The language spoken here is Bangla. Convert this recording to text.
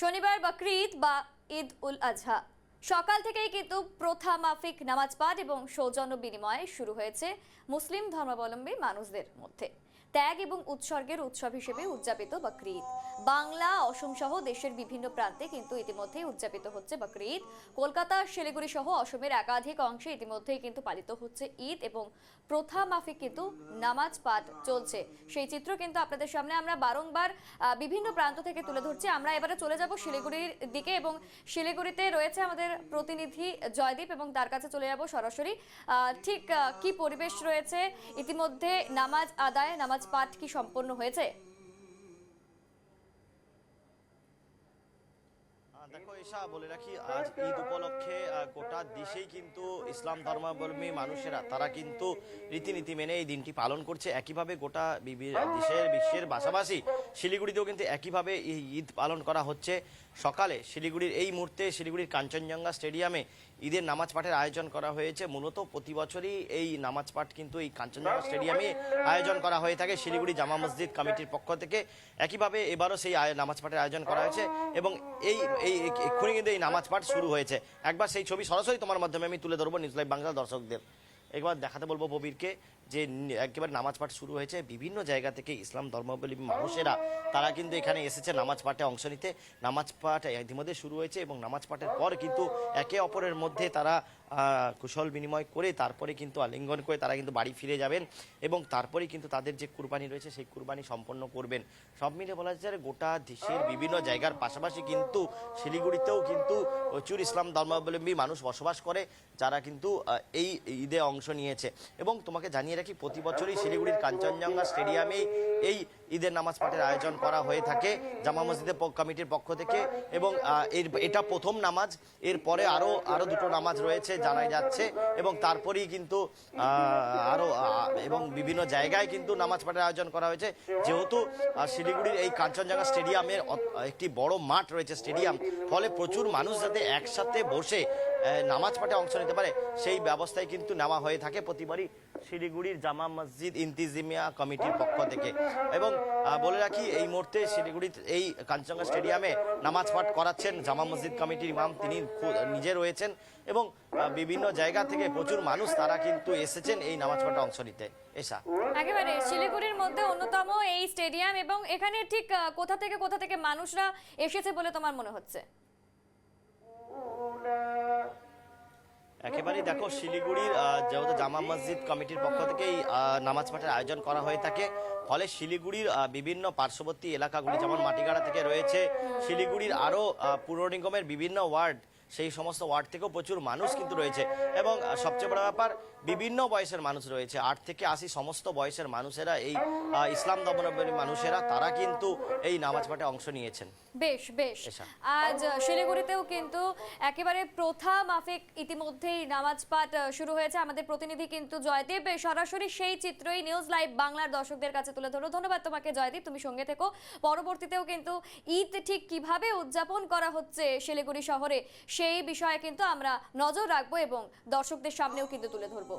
শনিবার বকরিদ বা ঈদ উল আজহা সকাল থেকেই কিন্তু প্রথা মাফিক নামাজ পাঠ এবং সৌজন্য বিনিময়ে শুরু হয়েছে মুসলিম ধর্মাবলম্বী মানুষদের মধ্যে। ত্যাগ এবং উৎসর্গের উৎসব হিসেবে উদযাপিত বকরিদ। বাংলা, অসম সহ দেশের বিভিন্ন প্রান্তে কিন্তু ইতিমধ্যেই উদযাপিত হচ্ছে বকরিদ। কলকাতা, শিলিগুড়ি সহ অসমের একাধিক অংশে ইতিমধ্যেই কিন্তু পালিত হচ্ছে ঈদ এবং প্রথা মাফিক কিন্তু নামাজ পাঠ চলছে। সেই চিত্র কিন্তু আপনাদের সামনে আমরা বারংবার বিভিন্ন প্রান্ত থেকে তুলে ধরছি। আমরা এবারে চলে যাব শিলিগুড়ির দিকে এবং শিলিগুড়িতে রয়েছে আমাদের প্রতিনিধি জয়দীপ এবং তার কাছে চলে যাব সরাসরি। ঠিক কি পরিবেশ রয়েছে? ইতিমধ্যে নামাজ আদায়, নামাজ পাঠ কি সম্পন্ন হয়েছে? দেখো এসা বলে রাখি আজ ঈদ উপলক্ষে গোটা দেশেই কিন্তু ইসলাম ধর্মাবলম্বী মানুষেরা, তারা কিন্তু রীতিনীতি মেনে এই দিনটি পালন করছে। একইভাবে গোটা দেশের বিশ্বের পাশাপাশি শিলিগুড়িতেও কিন্তু একইভাবে এই ঈদ পালন করা হচ্ছে। সকালে শিলিগুড়ির এই মুহূর্তে শিলিগুড়ির কাঞ্চনজঙ্ঘা স্টেডিয়ামে ঈদের নামাজ পাঠের আয়োজন করা হয়েছে। মূলত প্রতি বছরই এই নামাজ পাঠ কিন্তু এই কাঞ্চনজঙ্ঘা স্টেডিয়ামে আয়োজন করা হয়ে থাকে শিলিগুড়ি জামা মসজিদ কমিটির পক্ষ থেকে। একইভাবে এবারও সেই নামাজ পাঠের আয়োজন করা হয়েছে এবং এই এই এক্ষুনি কিন্তু এই নামাজ পাঠ শুরু হয়েছে। একবার সেই ছবি সরাসরি তোমার মাধ্যমে আমি তুলে ধরবো নিউজ লাইভ বাংলা দর্শকদের। একবার দেখাতে বলব প্রবীরকে যে একেবারে নামাজ পাঠ শুরু হয়েছে। বিভিন্ন জায়গা থেকে ইসলাম ধর্মাবলম্বী মানুষেরা, তারা কিন্তু এখানে এসেছে নামাজ পাঠে অংশ নিতে। নামাজ পাঠ ইতিমধ্যে শুরু হয়েছে এবং নামাজ পাঠের পর কিন্তু একে অপরের মধ্যে তারা কুশল বিনিময় করে তারপরে কিন্তু আলিঙ্গন করে তারা কিন্তু বাড়ি ফিরে যাবেন এবং তারপরেই কিন্তু তাদের যে কুরবানি রয়েছে সেই কুরবানি সম্পন্ন করবেন। সব মিলে বলা যায় যে গোটা দেশের বিভিন্ন জায়গার পাশাপাশি কিন্তু শিলিগুড়িতেও কিন্তু প্রচুর ইসলাম ধর্মাবলম্বী মানুষ বসবাস করে, যারা কিন্তু এই ঈদে অংশ নিয়েছে। এবং তোমাকে জানিয়ে রাখি, প্রতি বছরই শিলিগুড়ির কাঞ্চনজঙ্ঘা স্টেডিয়ামে এই ঈদের নামাজ পাঠের আয়োজন করা হয়ে থাকে জামা মসজিদের কমিটির পক্ষ থেকে এবং এর, এটা প্রথম নামাজ। এরপরে আরও আরও দুটো নামাজ রয়েছে জানাই যাচ্ছে এবং তারপরেই কিন্তু আরও এবং বিভিন্ন জায়গায় কিন্তু নামাজ পাঠের আয়োজন করা হয়েছে। যেহেতু শিলিগুড়ির এই কাঞ্চনজঙ্ঘা স্টেডিয়ামের একটি বড় মাঠ রয়েছে স্টেডিয়াম, ফলে প্রচুর মানুষ যাতে একসাথে বসে নামাজ পাঠে অংশ নিতে পারে, সেই ব্যবস্থায় কিন্তু নেওয়া হয়ে থাকে প্রতিবারই শিলিগুড়ির জামা মসজিদ ইন্তিজিমিয়া কমিটির পক্ষ থেকে। এবং বলে রাখি, এই মুহূর্তে শিলিগুড়ির এই কাঞ্চনজঙ্ঘা স্টেডিয়ামে নামাজ পাঠ করাচ্ছেন জামা মসজিদ কমিটির ইমাম। তিনি নিজে রয়েছেন এবং বিভিন্ন জায়গা থেকে প্রচুর মানুষ তারা কিন্তু এসেছেন এই নামাজ পাঠে অংশ নিতে। এসা। একেবারে শিলিগুড়ির মধ্যে অন্যতম এই স্টেডিয়াম এবং এখানে ঠিক কোথা থেকে কোথা থেকে মানুষরা এসেছে বলে তোমার মনে হচ্ছে? একেবারেই দেখো, শিলিগুড়ির যেহেতু জামা মসজিদ কমিটির পক্ষ থেকেই নামাজ পাঠের আয়োজন করা হয়ে থাকে, ফলে শিলিগুড়ির বিভিন্ন পার্শ্ববর্তী এলাকাগুলি, যেমন মাটিগাড়া থেকে রয়েছে, শিলিগুড়ির আরও পুর নিগমের বিভিন্ন ওয়ার্ড সেই সমস্ত ওয়ার্ড থেকেও প্রচুর মানুষ কিন্তু রয়েছে। এবং সবচেয়ে বড় ব্যাপার বিভিন্ন বয়সের মানুষ রয়েছে। আট থেকে আশি সমস্ত বয়সের মানুষেরা এই ইসলাম ধর্মাবলম্বী মানুষেরা তারা কিন্তু এই নামাজ পাঠে অংশ নিয়েছেন। বেশ বেশ। আজ শিলিগুড়িতেও কিন্তু একেবারে প্রথা মাফিক ইতিমধ্যেই নামাজ পাঠ শুরু হয়েছে। আমাদের প্রতিনিধি কিন্তু জয়দীপ সরাসরি সেই চিত্রই নিউজ লাইভ বাংলার দর্শকদের কাছে তুলে ধরো ধন্যবাদ তোমাকে জয়দীপ তুমি সঙ্গে থেকো। পরবর্তীতেও কিন্তু ঈদ ঠিক কীভাবে উদযাপন করা হচ্ছে শিলিগুড়ি শহরে সেই বিষয়ে কিন্তু আমরা নজর রাখব এবং দর্শকদের সামনেও কিন্তু তুলে ধরবো।